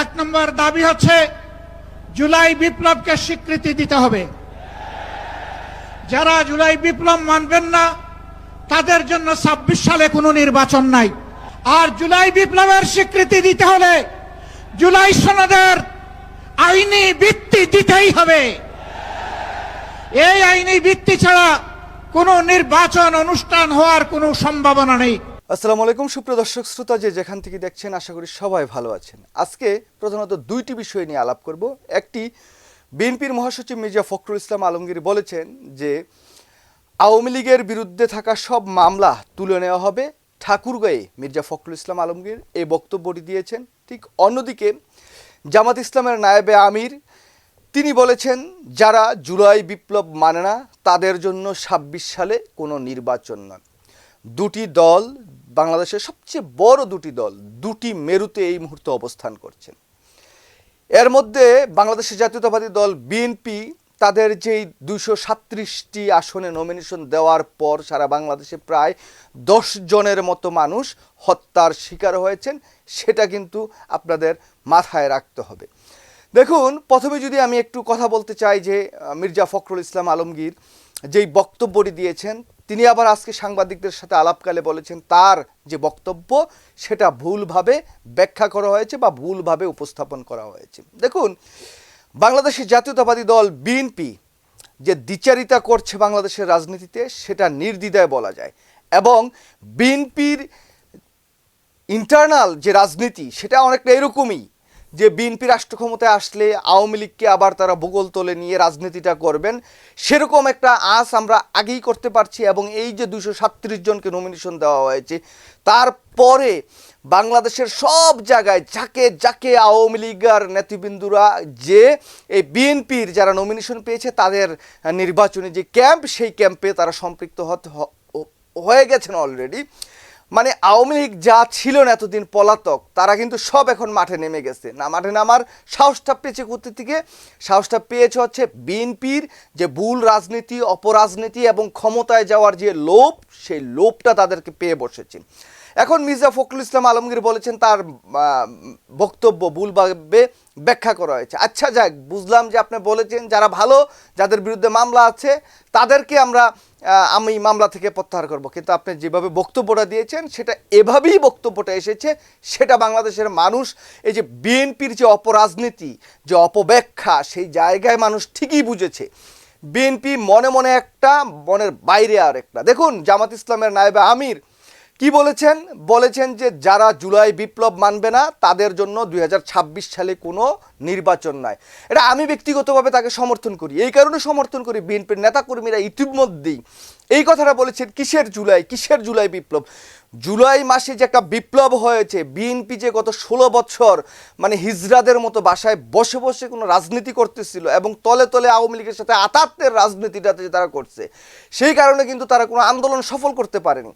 এক নম্বর দাবি হচ্ছে জুলাই বিপ্লবকে স্বীকৃতি দিতে হবে। যারা জুলাই বিপ্লব মানবেন না, তাদের জন্য ছাব্বিশ সালে কোনো নির্বাচন নাই। আর জুলাই বিপ্লবের স্বীকৃতি দিতে হলে জুলাই সনদের আইনি ভিত্তি দিতেই হবে। এই আইনি ভিত্তি ছাড়া কোনো নির্বাচন, অনুষ্ঠান হওয়ার কোনো সম্ভাবনা নেই। আসসালামু আলাইকুম, সুপ্রিয় দর্শক শ্রোতা যে যেখান থেকে দেখছেন, আশা করি সবাই ভালো আছেন। আজকে প্রধানত দুইটি বিষয় নিয়ে আলাপ করব। একটি, বিএনপির মহাসচিব মির্জা ফখরুল ইসলাম আলমগীর বলেছেন যে, আওয়ামী লীগের বিরুদ্ধে থাকা সব মামলা তুলে নেওয়া হবে। ঠাকুরগাঁয়ে মির্জা ফখরুল ইসলাম আলমগীর এই বক্তব্যটি দিয়েছেন। ঠিক অন্যদিকে, জামাত ইসলামের নায়েবে আমির, তিনি বলেছেন, যারা জুলাই বিপ্লব মানে না, তাদের জন্য ছাব্বিশ সালে কোনো নির্বাচন নয়। দুটি দল বাংলাদেশের সবচেয়ে বড় দুটি দল, দুটি মেরুতে এই মুহূর্তে অবস্থান করছেন। এর মধ্যে বাংলাদেশের জাতীয়তাবাদী দল বিএনপি তাদের যেই দুশো সাত্রিশটি আসনে নমিনেশন দেওয়ার পর সারা বাংলাদেশে প্রায় দশ জনের মতো মানুষ হত্যার শিকার হয়েছেন, সেটা কিন্তু আপনাদের মাথায় রাখতে হবে। দেখুন, প্রথমে যদি আমি একটু কথা বলতে চাই যে মির্জা ফখরুল ইসলাম আলমগীর যেই বক্তব্যটি দিয়েছেন তিনি আবার আজকে সাংবাদিকদের সাথে আলাপকালে বলেছেন, তার যে বক্তব্য, সেটা ভুলভাবে ব্যাখ্যা করা হয়েছে বা ভুলভাবে উপস্থাপন করা হয়েছে। দেখুন, বাংলাদেশের জাতীয়তাবাদী দল বিএনপি যে দ্বিচারিতা করছে বাংলাদেশের রাজনীতিতে, সেটা নির্দ্বিধায় বলা যায়। এবং বিএনপির ইন্টারনাল যে রাজনীতি, সেটা অনেকটা এরকমই। যে বিএনপি রাষ্ট্র ক্ষমতায় আসলে আওয়ামী লীগকে আবার তারা ভূগোল তোলে নিয়ে রাজনীতিটা করবেন, সেরকম একটা আস আমরা আগেই করতে পারছি এবং এই যে দুশো সাত্রিশ জনকে নমিনেশন দেওয়া হয়েছে, তারপরে বাংলাদেশের সব জায়গায় যাকে যাকে আওয়ামী লীগের নেতৃবৃন্দুরা যে এই বিএনপির যারা নমিনেশন পেয়েছে, তাদের নির্বাচনী যে ক্যাম্প সেই ক্যাম্পে তারা সম্পৃক্ত হতে হয়ে গেছেন অলরেডি মানে আওয়ামী লীগ যা ছিল না এতদিন পলাতক, তারা কিন্তু সব এখন মাঠে নেমে গেছে। না, মাঠে নামার সাহসটা পেয়েছে কোথা থেকে? সাহসটা পেয়েছে হচ্ছে বিএনপির যে ভুল রাজনীতি, অপরাজনীতি এবং ক্ষমতায় যাওয়ার যে লোভ, সেই লোভটা তাদেরকে পেয়ে বসেছে। এখন মির্জা ফখরুল ইসলাম আলমগীর বলেছেন তার বক্তব্য ভুলভাবে ব্যাখ্যা করা হয়েছে। আচ্ছা যাক, বুঝলাম যে আপনি বলেছেন যারা ভালো, যাদের বিরুদ্ধে মামলা আছে, তাদেরকে আমরা আমি মামলা থেকে প্রত্যাহার করব। কিন্তু আপনি যেভাবে বক্তব্যটা দিয়েছেন, সেটা এভাবেই বক্তব্যটা এসেছে, সেটা বাংলাদেশের মানুষ, এই যে বিএনপির যে অপরাজনীতি, যে অপব্যাখ্যা, সেই জায়গায় মানুষ ঠিকই বুঝেছে। বিএনপি মনে মনে একটা, মনের বাইরে আর একটা। দেখুন, জামাত ইসলামের নায়েবে আমির কি বলেছেন? বলেছেন যে যারা জুলাই বিপ্লব মানবে না, তাদের জন্য দুই হাজার ছাব্বিশ সালে কোনো নির্বাচন নয় এটা আমি ব্যক্তিগতভাবে তাকে সমর্থন করি। এই কারণে সমর্থন করি। বিএনপির নেতাকর্মীরা ইতিমধ্যেই এই কথাটা বলেছেন, কিসের জুলাই কিসের জুলাই বিপ্লব? জুলাই মাসে যে একটা বিপ্লব হয়েছে বিএনপি যে গত ষোলো বছর মানে হিজরাদের মতো বাসায় বসে বসে কোনো রাজনীতি করতেছিল এবং তলে তলে আওয়ামী লীগের সাথে আতাত্মের রাজনীতিটাতে তারা করছে, সেই কারণে কিন্তু তারা কোনো আন্দোলন সফল করতে পারেনি।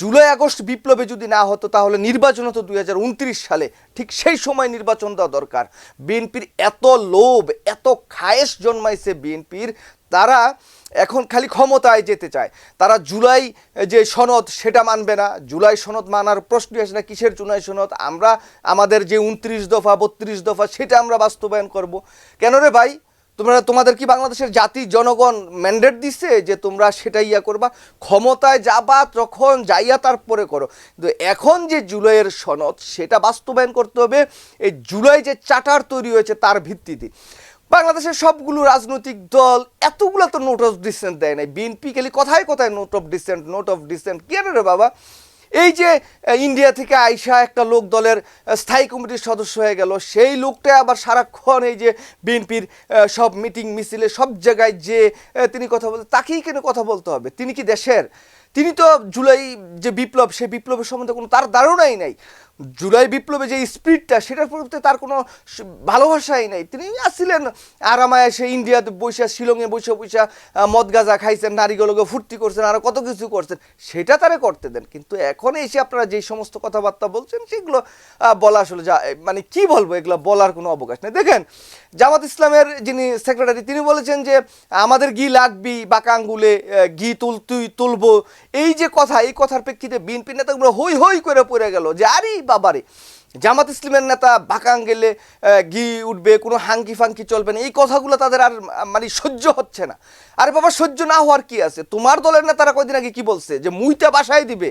জুলাই আগস্ট বিপ্লবে যদি না হতো, তাহলে নির্বাচন হতো দুই হাজার উনত্রিশ সালে। ঠিক সেই সময় নির্বাচন দেওয়া দরকার। বিএনপির এত লোভ, এত খায়েশ জন্মাইছে বিএনপির তারা এখন খালি ক্ষমতায় যেতে চায়। তারা জুলাই যে সনদ সেটা মানবে না। জুলাই সনদ মানার প্রশ্নই আসে না, কিসের জুলাই সনদ? আমরা আমাদের যে উনত্রিশ দফা, বত্রিশ দফা, সেটা আমরা বাস্তবায়ন করব। কেন রে ভাই? তোমরা, তোমাদের কি বাংলাদেশের জাতি, জনগণ ম্যান্ডেট দিচ্ছে যে তোমরা সেটা ইয়া করবা? ক্ষমতায় যাবা তখন, যাইয়া তারপরে করো। কিন্তু এখন যে জুলাইয়ের সনদ, সেটা বাস্তবায়ন করতে হবে। এই জুলাই যে চার্টার তৈরি হয়েছে, তার ভিত্তিতে। বাংলাদেশের সবগুলো রাজনৈতিক দল এতগুলো তো নোট অফ ডিসেন্ট দেয় নাই। বিএনপি খালি কথায় কথায় note of dissent note of dissent কেন রে বাবা? এই যে ইন্ডিয়া থেকে আইসা একটা লোক দলের স্থায়ী কমিটির সদস্য হয়ে গেল। সেই লোকটা আবার সারাক্ষণ এই যে বিএনপির সব মিটিং মিছিলে সব জায়গায় যে তিনি কথা বলতে তাকেই কেন কথা বলতে হবে? তিনি কি দেশের? তিনি তো জুলাই যে বিপ্লব, সেই বিপ্লবের সম্বন্ধে কোনো তার ধারণাই নাই। জুলাই বিপ্লবে যে স্পিরিটটা সেটার প্রতি তার কোনো ভালোবাসাই নাই। তিনি আসছিলেন আরামায় এসে ইন্ডিয়াতে বৈশা শিলংয়ে বসে বৈশা মদ গাঁজা খাইছেন, নারীগুলোকে ফুর্তি করছেন আরও কত কিছু করছেন, সেটা তারা করতে দেন। কিন্তু এখন এসে আপনারা যেই সমস্ত কথাবার্তা বলছেন, সেগুলো বলা আসলে যা মানে কি বলব, এগুলো বলার কোনো অবকাশ নেই। দেখেন, জামাত ইসলামের যিনি সেক্রেটারি, তিনি বলেছেন যে, আমাদের গি লাগবি, বাঁকা আঙ্গুলে ঘি তুল, তুই, তুলবো। এই যে কথা, এই কথার প্রেক্ষিতে বিএনপি নেতাগুলো হই হই করে পড়ে গেল যে, আরে বাবারে। জামাত ইসলামের নেতা বাঁকাং গেলে ঘি উঠবে, কোনো হাঙ্কি ফাঙ্কি চলবে না। এই কথাগুলো তাদের আর মানে সহ্য হচ্ছে না। আরে বাবা, সহ্য না হওয়ার কি আছে? তোমার দলের নেতারা কয়দিন আগে কি বলছে? যে মুইটা বাসায় দিবে।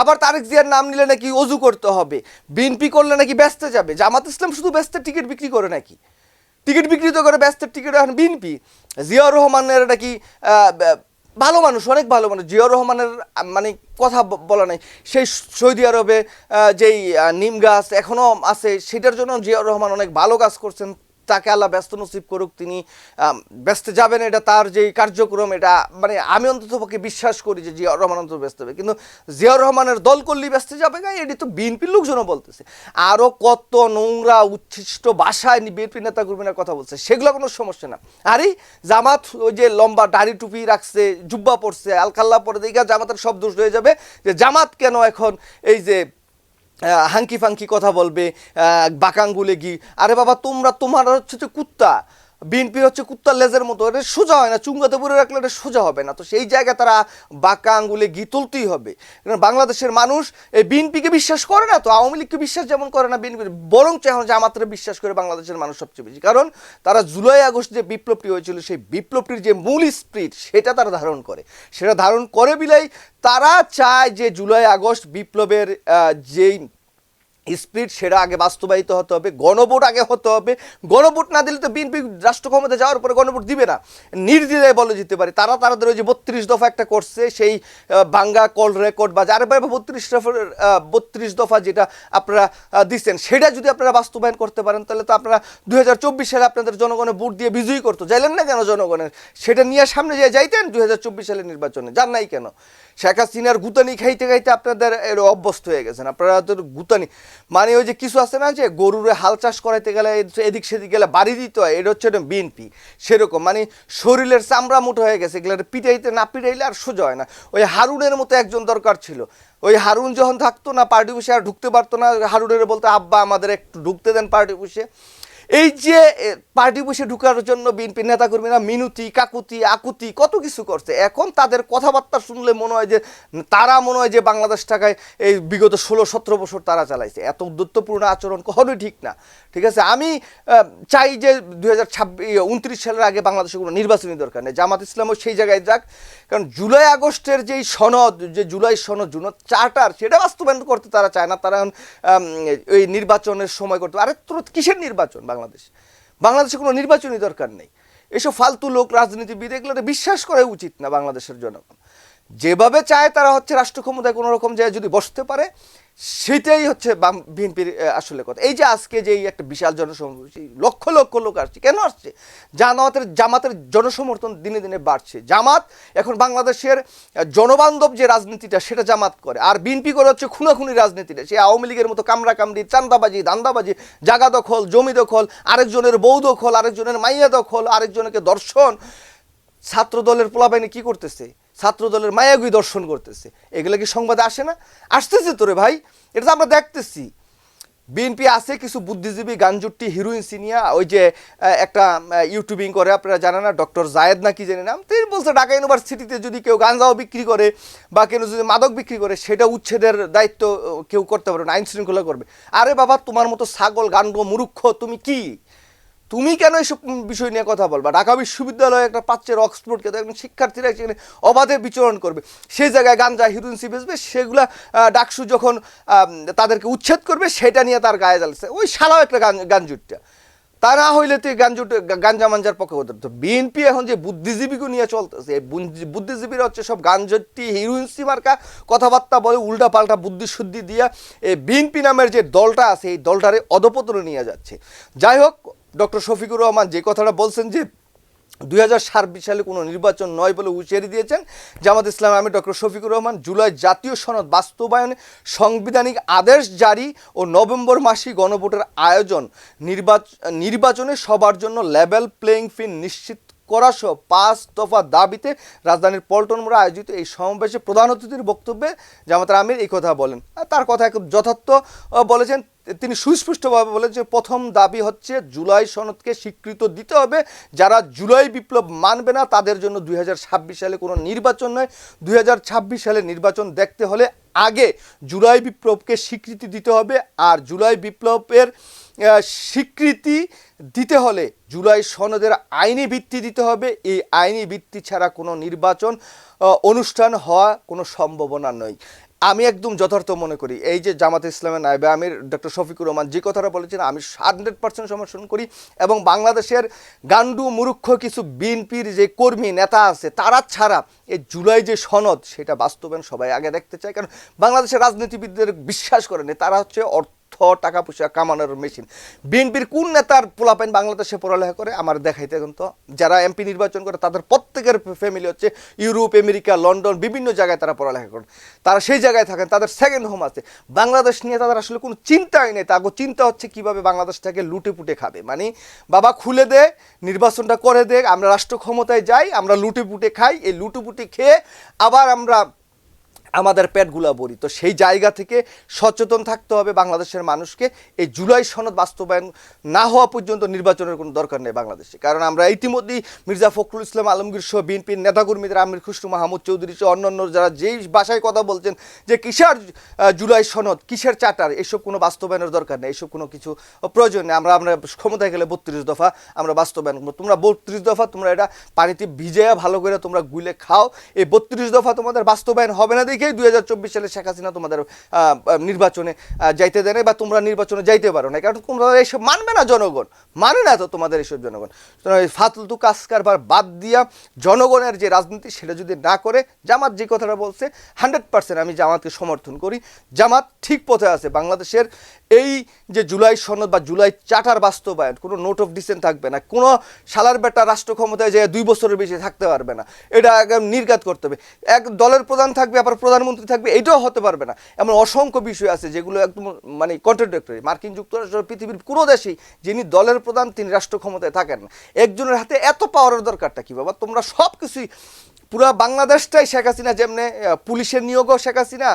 আবার তারেক জিয়ার নাম নিলে নাকি অজু করতে হবে। বিএনপি করলে নাকি ব্যস্ত যাবে। জামাত ইসলাম শুধু ব্যস্তের টিকিট বিক্রি করে নাকি? টিকিট বিক্রি তো করে ব্যস্তের টিকিট এখন বিএনপি। জিয়াউর রহমানের নাকি ভালো মানুষ, অনেক ভালো মানুষ। জিয়া রহমানের মানে কথা বলা নাই। সেই সৌদি আরবে যেই নিম গাছ এখনও আছে, সেটার জন্য জিয়া রহমান অনেক ভালো কাজ করছেন। তাকে আল্লাহ ব্যস্ত নসিব করুক, তিনি ব্যস্ত যাবেন, এটা তার যে কার্যক্রম, এটা মানে আমি অন্তত পক্ষে বিশ্বাস করি যে জিয়াউর রহমান অন্তত ব্যস্ত হবে। কিন্তু জিয়াউর রহমানের দল করলেই ব্যস্ত যাবে না, এটি তো বিএনপির লোকজনও বলতেছে। আরও কত নোংরা, উচ্ছিষ্ট ভাষায় বিএনপি নেতা কর্মীরা কথা বলছে, সেগুলো কোনো সমস্যা না। আরে, জামাত ওই যে লম্বা দাড়ি টুপি রাখছে, জুব্বা পড়ছে আলকাল্লা পরে, দেখা জামাতের সব দোষ হয়ে যাবে যে জামাত কেন এখন এই যে হাঙ্কি ফাঙ্কি কথা বলবে বাকাঙ্গুলে গি আরে বাবা তোমরা তোমার হচ্ছে যে কুত্তা। বিএনপি হচ্ছে কুত্তার লেজের মতো, এটা সোজা হয় না, চুঙ্গাতে পরে রাখলে এটা সোজা হবে না। তো সেই জায়গায় তারা বাঁকা আঙ্গুলে গি তুলতেই হবে। কারণ বাংলাদেশের মানুষ এই বিএনপিকে বিশ্বাস করে না, তো আওয়ামী লীগকে বিশ্বাস যেমন করে না বিএনপি বরং এখন জামাতরে বিশ্বাস করে বাংলাদেশের মানুষ সবচেয়ে বেশি। কারণ তারা জুলাই আগস্ট যে বিপ্লবটি হয়েছিল, সেই বিপ্লবটির যে মূল স্প্রিট সেটা তারা ধারণ করে। সেটা ধারণ করে বিলাই তারা চায় যে জুলাই আগস্ট বিপ্লবের যেই স্পিড সেটা আগে বাস্তবায়িত হতে হবে, গণভোট আগে হতে হবে। গণভোট না দিলে তো বিএনপি রাষ্ট্র ক্ষমতা যাওয়ার পরে গণভোট দিবে না। নির্দ্বিধায় বলে যেতে পারে। তারা তাদের ওই যে বত্রিশ দফা একটা করছে, সেই বাঙ্গা কল রেকর্ড বা যার বত্রিশ দফার বত্রিশ দফা যেটা আপনারা দিচ্ছেন, সেটা যদি আপনারা বাস্তবায়ন করতে পারেন, তাহলে তো আপনারা দুই হাজার চব্বিশ সালে আপনাদের জনগণের ভোট দিয়ে বিজয়ী করতো। যাইলেন না কেন জনগণের? সেটা নিয়ে সামনে যে যাইতেন দু হাজার চব্বিশ সালের নির্বাচনে, যান নাই কেন? শেখ হাসিনার গুতানি খাইতে খাইতে আপনাদের অভ্যস্ত হয়ে গেছেন। আপনারা গুতানি মানে ওই যে কিছু আছে না যে গরুরে হাল চাষ করাইতে গেলে এদিক সেদিক গেলে বাড়ি দিতে হয়, এটা হচ্ছে বিএনপি। সেরকম মানে শরীরের চামড়া মুঠো হয়ে গেছে এগুলো পিটাইতে না পিটাইলে আর সোজা হয় না। ওই হারুনের মতো একজন দরকার ছিল। ওই হারুন যখন থাকতো না, পার্টি বসে আর ঢুকতে পারতো না হারুনের বলতো, আব্বা, আমাদের একটু ঢুকতে দেন পার্টি বসে এই যে পার্টি বসে ঢুকার জন্য বিএনপি নেতাকর্মীরা মিনুতি, কাকুতি, আকুতি, কত কিছু করছে। এখন তাদের কথাবার্তা শুনলে মনে হয় যে, তারা মনে হয় যে বাংলাদেশ টাকায় এই বিগত ষোলো, সতেরো বছর তারা চালাইছে। এত উদ্যত্তপূর্ণ আচরণ কখনোই ঠিক না। ঠিক আছে? আমি চাই যে দু হাজার ছাব্বিশ সালের আগে বাংলাদেশে কোনো নির্বাচনী দরকার নেই। জামাত ইসলামও সেই জায়গায় যাক। কারণ জুলাই আগস্টের যেই সনদ, যে জুলাই সনদ, জুন চার্টার, সেটা বাস্তবায়ন করতে তারা চায় না। তারা এই নির্বাচনের সময় করতে আরে তোর কিসের নির্বাচন? বাংলাদেশ। বাংলাদেশে কোনো নির্বাচনী দরকার নেই। এসব ফালতু লোক, রাজনীতিবিদ, এগুলো বিশ্বাস করা উচিত না বাংলাদেশের জনগণ। যেভাবে চায় তারা হচ্ছে রাষ্ট্র ক্ষমতায় কোনো রকম জায়গায় যদি বসতে পারে সেটাই হচ্ছে বিএনপির আসলে কথা। এই যে আজকে যে একটা বিশাল জনসমাবেশ লক্ষ লক্ষ লোক আসছে। কেন আসছে? জামাতের জামাতের জনসমর্থন দিনে দিনে বাড়ছে। জামাত এখন বাংলাদেশের জনবান্ধব যে রাজনীতিটা, সেটা জামাত করে। আর বিএনপি করে হচ্ছে খুনাখুনি রাজনীতিটা। সে আওয়ামী লীগের মতো কামরা কামড়ি চান্দাবাজি দান্দাবাজি জাগা দখল জমি দখল আরেকজনের বউ দখল আরেকজনের মাইয়া দখল আরেকজনকে দর্শন। ছাত্র দলের পোলাবাহিনী কি করতেছে? ছাত্র দলের মায়াগুই দর্শন করতেছে। এগুলো কি সংবাদে আসে না? আসতেছে তোরে ভাই। এটা তো আমরা দেখতেছি। বিএনপি আছে কিছু বুদ্ধিজীবী, গাঞ্জুট্টি, হিরোইন সিনিয়া ওই যে একটা ইউটিউবিং করে, আপনারা জানেন না, ডক্টর জায়েদ না কি জানি নাম? তিনি বলছে ঢাকা ইউনিভার্সিটিতে যদি কেউ গাঞ্জাও বিক্রি করে বা কেউ যদি মাদক বিক্রি করে, সেটা উচ্ছেদের দায়িত্ব কেউ করতে পারবে না আইন শৃঙ্খলা করবে। আরে বাবা, তোমার মতো ছাগল, গান্ড মুরুক্ষ তুমি কি? তুমি কেন এসব বিষয় নিয়ে কথা বলবা? ঢাকা বিশ্ববিদ্যালয়ে একটা প্রাচ্যের অক্সফোর্ডকে তো একজন শিক্ষার্থীরা সেখানে অবাধে বিচরণ করবে। সেই জায়গায় গাঞ্জা হিরুইন্সি বেচবে, সেগুলা ডাকসু যখন তাদেরকে উচ্ছেদ করবে, সেটা নিয়ে তার গায়ে জ্বালছে ওই শালাও একটা গান গাঞ্জুটটা তা না হইলে তুই গাঞ্জুট গাঞ্জা মাঞ্জার পক্ষে হতো তো বিএনপি এখন যে বুদ্ধিজীবীকে নিয়ে চলতেছে, এই বুদ্ধিজীবীরা হচ্ছে সব গাঞ্জটি হিরোইন্সি মার্কা, কথাবার্তা বলে উল্টা পাল্টা বুদ্ধি শুদ্ধি দিয়া, এই বিএনপি নামের যে দলটা আছে, এই দলটারে অধপতনে নিয়ে যাচ্ছে। যাই হোক ডক্টর শফিকুর রহমান যে কথাটা বলছেন যে দুই হাজার সালে কোনো নির্বাচন নয় বলে হুঁশিয়ারি দিয়েছেন জামাত ইসলাম আমি ডক্টর শফিকুর রহমান জুলাই জাতীয় সনদ বাস্তবায়নে সাংবিধানিক আদেশ জারি ও নভেম্বর মাসে গণভোটের আয়োজন নির্বাচন নির্বাচনে সবার জন্য লেভেল প্লেয়িং ফিল্ড নিশ্চিত করা সহ পাঁচ দফা দাবিতে রাজধানীর পল্টন মোড়ে আয়োজিত এই সমাবেশে প্রধান অতিথির বক্তব্যে জামাতার আমির এই কথা বলেন। তার কথা একদম যথার্থ বলেছেন, তিনি সুস্পষ্টভাবে বলেন যে প্রথম দাবি হচ্ছে জুলাই সনদকে স্বীকৃত দিতে হবে। যারা জুলাই বিপ্লব মানবে না, তাদের জন্য দুই হাজার ছাব্বিশ সালে কোনো নির্বাচন নয়। দুই সালে নির্বাচন দেখতে হলে আগে জুলাই বিপ্লবকে স্বীকৃতি দিতে হবে। আর জুলাই বিপ্লবের স্বীকৃতি দিতে হলে জুলাই সনদের আইনি ভিত্তি দিতে হবে। এই আইনি ভিত্তি ছাড়া কোনো নির্বাচন অনুষ্ঠান হওয়া কোনো সম্ভাবনা নয়। আমি একদম যথার্থ মনে করি, এই যে জামাত ইসলামের নাইবে আমির, ডক্টর শফিকুর রহমান যে কথাটা বলেছেন, আমি হান্ড্রেড পার্সেন্ট সমর্থন করি। এবং বাংলাদেশের গান্ডু মুরুক্ষ কিছু বিএনপির যে কর্মী, নেতা আছে, তারা ছাড়া এই জুলাই যে সনদ, সেটা বাস্তবায়ন সবাই আগে দেখতে চায়। কারণ বাংলাদেশের রাজনীতিবিদদের বিশ্বাস করেনি তারা হচ্ছে অর্থ টাকা পয়সা কামানোর মেশিন। বিএনপির কোন নেতার পোলাপাইন বাংলাদেশে পড়ালেখা করে, আমার দেখাইতে এখন তো। যারা এমপি নির্বাচন করে, তাদের প্রত্যেকের ফ্যামিলি হচ্ছে ইউরোপ, আমেরিকা, লন্ডন, বিভিন্ন জায়গায় তারা পড়ালেখা করেন। তারা সেই জায়গায় থাকেন, তাদের সেকেন্ড হোম আছে। বাংলাদেশ নিয়ে তাদের আসলে কোনো চিন্তাই নেই। তাগো চিন্তা হচ্ছে কীভাবে বাংলাদেশটাকে লুটে পুটে খাবে। মানে বাবা খুলে দে, নির্বাচনটা করে দে, আমরা রাষ্ট্র ক্ষমতায় যাই, আমরা লুটে পুটে খাই। এই লুটে পুটে খেয়ে আবার আমরা আমাদের পেটগুলা ভরি। তো সেই জায়গা থেকে সচেতন থাকতে হবে বাংলাদেশের মানুষকে। এই জুলাই সনদ বাস্তবায়ন না হওয়া পর্যন্ত নির্বাচনের কোনো দরকার নেই বাংলাদেশে। কারণ আমরা ইতিমধ্যেই মির্জা ফখরুল ইসলাম আলমগীর সহ বিএনপির নেতাকর্মীদের আমির খুশরু মাহমুদ চৌধুরী সহ অন্যান্য যারা যেই ভাষায় কথা বলছেন যে কিসের জুলাই সনদ, কিসের চার্টার, এসব কোনো বাস্তবায়নের দরকার নেই, এসব কোনো কিছু প্রয়োজন নেই। আমরা আমরা ক্ষমতায় গেলে বত্রিশ দফা আমরা বাস্তবায়ন করব। তোমরা বত্রিশ দফা তোমরা এটা পানিতে ভিজে ভালো করে তোমরা গুলে খাও। এই বত্রিশ দফা তোমাদের বাস্তবায়ন হবে না দেখেই দুই সালে শেখ হাসিনা তোমাদের নির্বাচনে যাইতে দেয় না বা তোমরা নির্বাচনে যাইতে পারো না কারণ তোমরা এইসব মানবে না জনগণ। মানে না তো তোমাদের এইসব জনগণ। ফালতু কাজ কারবার বাদ দিয়া জনগণের যে রাজনীতি সেটা যদি না করে, জামাত যে কথাটা বলছে হান্ড্রেড পার্সেন্ট আমি জামাতকে সমর্থন করি। জামাত ঠিক পথে আছে। বাংলাদেশের এই যে জুলাই সনদ বা জুলাই চার্টার বাস্তবায়ন, কোনো নোট অফ ডিসেন্ট থাকবে না, কোনো সালার বেটা রাষ্ট্র ক্ষমতায় যে দুই বছরের বেশি থাকতে পারবে না, এটা একদম নির্ঘাত করতে হবে। এক দলের প্রধান থাকবে, আবার প্রধানমন্ত্রী থাকবে, এটাও হতে পারবে না। এমন অসংখ্য বিষয় আছে যেগুলো একদম মানে কন্ট্রাডিক্টরি মার্কিন যুক্তরাষ্ট্র, পৃথিবীর কোনো দেশেই যিনি দলের প্রধান, তিনি রাষ্ট্র ক্ষমতায় থাকেন না। একজনের হাতে এত পাওয়ারের দরকারটা কী বাবা? তোমরা সব কিছুই পুরা বাংলাদেশটাই শেখ হাসিনা যেমনি পুলিশের নিয়োগও শেখ হাসিনা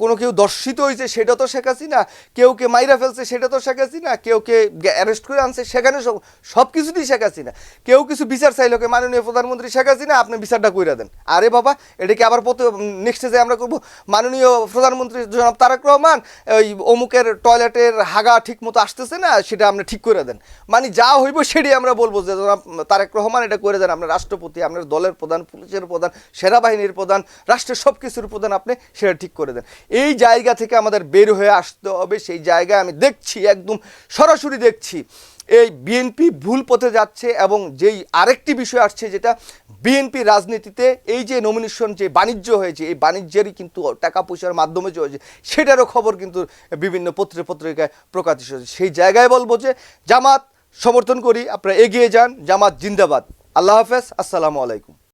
কোনো কেউ দর্শিত হয়েছে সেটা তো শেখ হাসিনা, কেউ কে মাইরা ফেলছে সেটা তো শেখ হাসিনা, কেউ কে অ্যারেস্ট করে আনছে সেখানে সব সব কিছুতেই শেখ হাসিনা। কেউ কিছু বিচার চাইলো কে মাননীয় প্রধানমন্ত্রী শেখ হাসিনা, আপনি বিচারটা কইরা দেন। আরে বাবা এটাকে আবার নেক্সটে যে আমরা করব, মাননীয় প্রধানমন্ত্রী জনাব তারেক রহমান, ওই অমুকের টয়লেটের হাগা ঠিক মতো আসতেছে না, সেটা আপনি ঠিক করে দেন। মানে যা হইব সেটাই আমরা বলব যে জনাব তারেক রহমান এটা করে দেন আপনার রাষ্ট্রপতি আপনার দলের প্রধান পুলিশের প্রধান সেনাবাহিনীর প্রধান রাষ্ট্রের সব কিছুর প্রধান আপনি সেটা ঠিক করে দেন। এই জায়গা থেকে আমাদের বের হয়ে আসতে হবে, সেই জায়গায় আমি দেখছি, একদম সরাসরি দেখছি, এই বিএনপি ভুল পথে যাচ্ছে এবং যেই আরেকটি বিষয় আসছে যেটা বিএনপি রাজনীতিতে এই যে নমিনেশন যে বাণিজ্য হয়েছে, এই বাণিজ্যেরই কিন্তু টাকা পয়সার মাধ্যমে যে হয়েছে, সেটারও খবর কিন্তু বিভিন্ন পত্রে পত্রিকায় প্রকাশিত হয়েছে। সেই জায়গায় বলব যে জামাত, সমর্থন করি, আপনারা এগিয়ে যান, জামাত জিন্দাবাদ। আল্লাহ হাফেজ, আসসালামু আলাইকুম।